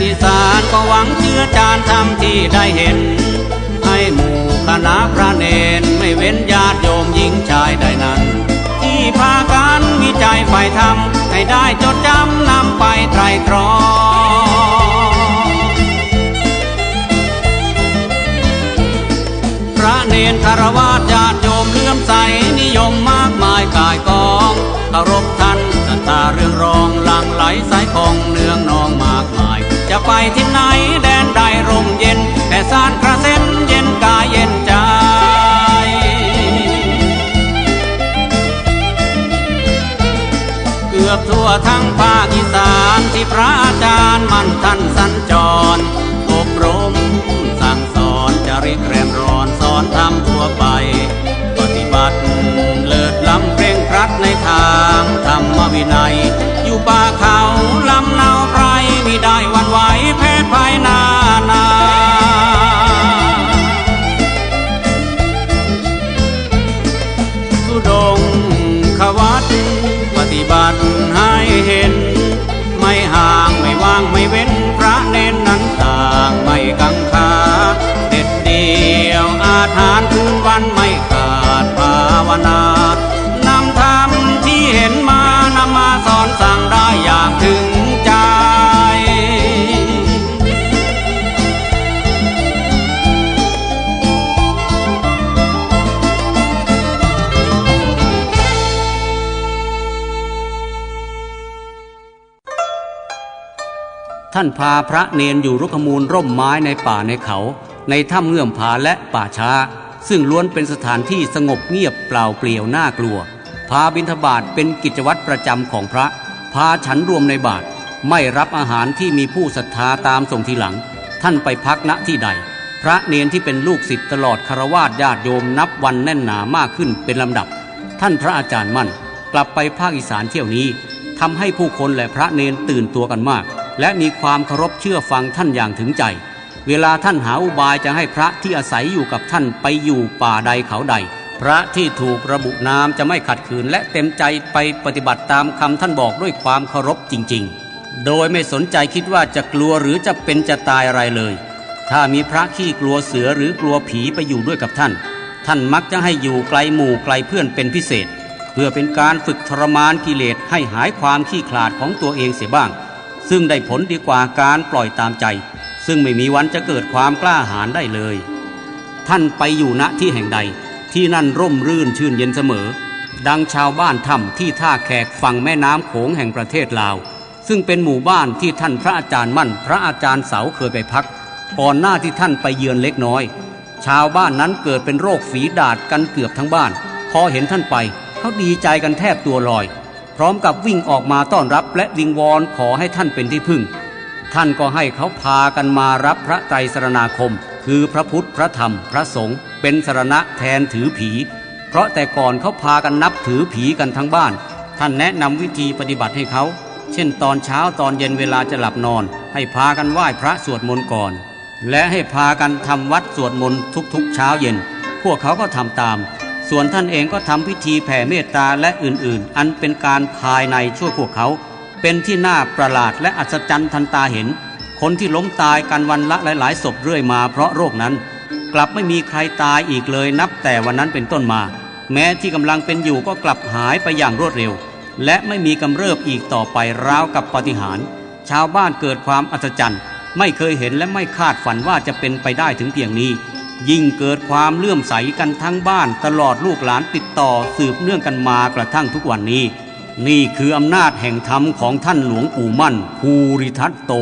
นิสานก็หวังเชื้อจานทำที่ได้เห็น ให้หมู่คณะพระเนนไม่เว้นญาติโยมหญิงชายใดนั้น ที่พากันวิจัยฝ่ายธรรมให้ได้จดจำนำไปไตรตรองพระเนนคารวะญาติโยมเลื่อมใสนิยมมากมายกายกองเคารพ ที่ไหนแดนใดร่มเย็นแผ่สานกระเซ็นเย็นกายเย็นใจเกือบทั่วทั้งภาคอีสานที่พระอาจารย์มั่นท่านสัญจรอบรมสั่งสอนจริตแรมร้อนสอนธรรมทั่วไป ปฏิบัติเลิศล้ำเคร่งครัดในทาง นา นำธรรมที่เห็นมานำมาสอนสั่งได้อย่างถึงใจ ท่านพาพระเนนอยู่รุกขมูลร่มไม้ในป่าในเขา ในถ้ำเงื่อมผาและป่าช้า ซึ่งล้วนเป็นสถานที่สงบเงียบเปล่าเปลี่ยวน่ากลัว พาบิณฑบาตเป็นกิจวัตรประจำของพระ พาฉันรวมในบาทไม่รับอาหารที่มีผู้ศรัทธาตามส่งทีหลัง ท่านไปพักณที่ใด พระเนนที่เป็นลูกศิษย์ตลอดคารวาสญาติโยมนับวันแน่นหนามากขึ้นเป็นลำดับ ท่านพระอาจารย์มั่น กลับไปภาคอีสานเที่ยวนี้ทำให้ผู้คนและพระเนนตื่นตัวกันมาก และมีความเคารพเชื่อฟังท่านอย่างถึงใจ เวลาท่านหาอุบายจะให้พระที่อาศัยอยู่กับท่านไปอยู่ป่าใดเขาใด พระที่ถูกระบุนามจะไม่ขัดขืนและเต็มใจไปปฏิบัติตามคำท่านบอกด้วยความเคารพจริง ๆ โดยไม่สนใจคิดว่าจะกลัวหรือจะเป็นจะตายอะไรเลย ถ้ามีพระขี้กลัวเสือหรือกลัวผีไปอยู่ด้วยกับท่าน ท่านมักจะให้อยู่ไกลหมู่ไกลเพื่อนเป็นพิเศษ เพื่อเป็นการฝึกทรมานกิเลสให้หายความขี้ขลาดของตัวเองเสียบ้าง ซึ่งได้ผลดีกว่าการปล่อยตามใจ ซึ่งไม่มีวันจะเกิดความกล้าหาญได้เลย ท่านไปอยู่ณที่แห่งใดที่นั่นร่มรื่นชื่นเย็นเสมอ ดังชาวบ้านถ้ำที่ท่าแขกฝั่งแม่น้ำโขงแห่งประเทศลาว ซึ่งเป็นหมู่บ้านที่ท่านพระอาจารย์มั่น พระอาจารย์เสาเคยไปพักก่อนหน้าที่ท่านไปเยือนเล็กน้อย ชาวบ้านนั้นเกิดเป็นโรคฝีดาดกันเกือบทั้งบ้าน พอเห็นท่านไปเขาดีใจกันแทบตัวลอย พร้อมกับวิ่งออกมาต้อนรับและวิงวอนขอให้ท่านเป็นที่พึ่ง ท่านก็ให้เขาพากันมารับพระไตรสรณาคม คือพระพุทธพระธรรมพระสงฆ์เป็นสรณะแทนถือผี เพราะแต่ก่อนเขาพากันนับถือผีกันทั้งบ้าน ท่านแนะนำวิธีปฏิบัติให้เขา เช่นตอนเช้าตอนเย็นเวลาจะหลับนอน ให้พากันไหว้พระสวดมนต์ก่อน และให้พากันทำวัดสวดมนต์ทุกๆเช้าเย็น พวกเขาก็ทำตาม ส่วนท่านเองก็ทำพิธีแผ่เมตตาและอื่นๆ อันเป็นการภายในช่วยพวกเขา เป็นที่น่าประหลาดและอัศจรรย์ทันตาเห็น คนที่ล้มตายกันวันละหลายๆศพเรื่อยมาเพราะโรคนั้น กลับไม่มีใครตายอีกเลยนับแต่วันนั้นเป็นต้นมา แม้ที่กำลังเป็นอยู่ก็กลับหายไปอย่างรวดเร็ว และไม่มีกำเริบอีกต่อไปราวกับปาฏิหารย์ชาวบ้านเกิดความอัศจรรย์ ไม่เคยเห็นและไม่คาดฝันว่าจะเป็นไปได้ถึงเพียงนี้ ยิ่งเกิดความเลื่อมใสกันทั้งบ้านตลอดลูกหลานติดต่อสืบเนื่องกันมากระทั่งทุกวันนี้ นี่คืออำนาจแห่งธรรมของท่านหลวงปู่มั่นภูริทัตโต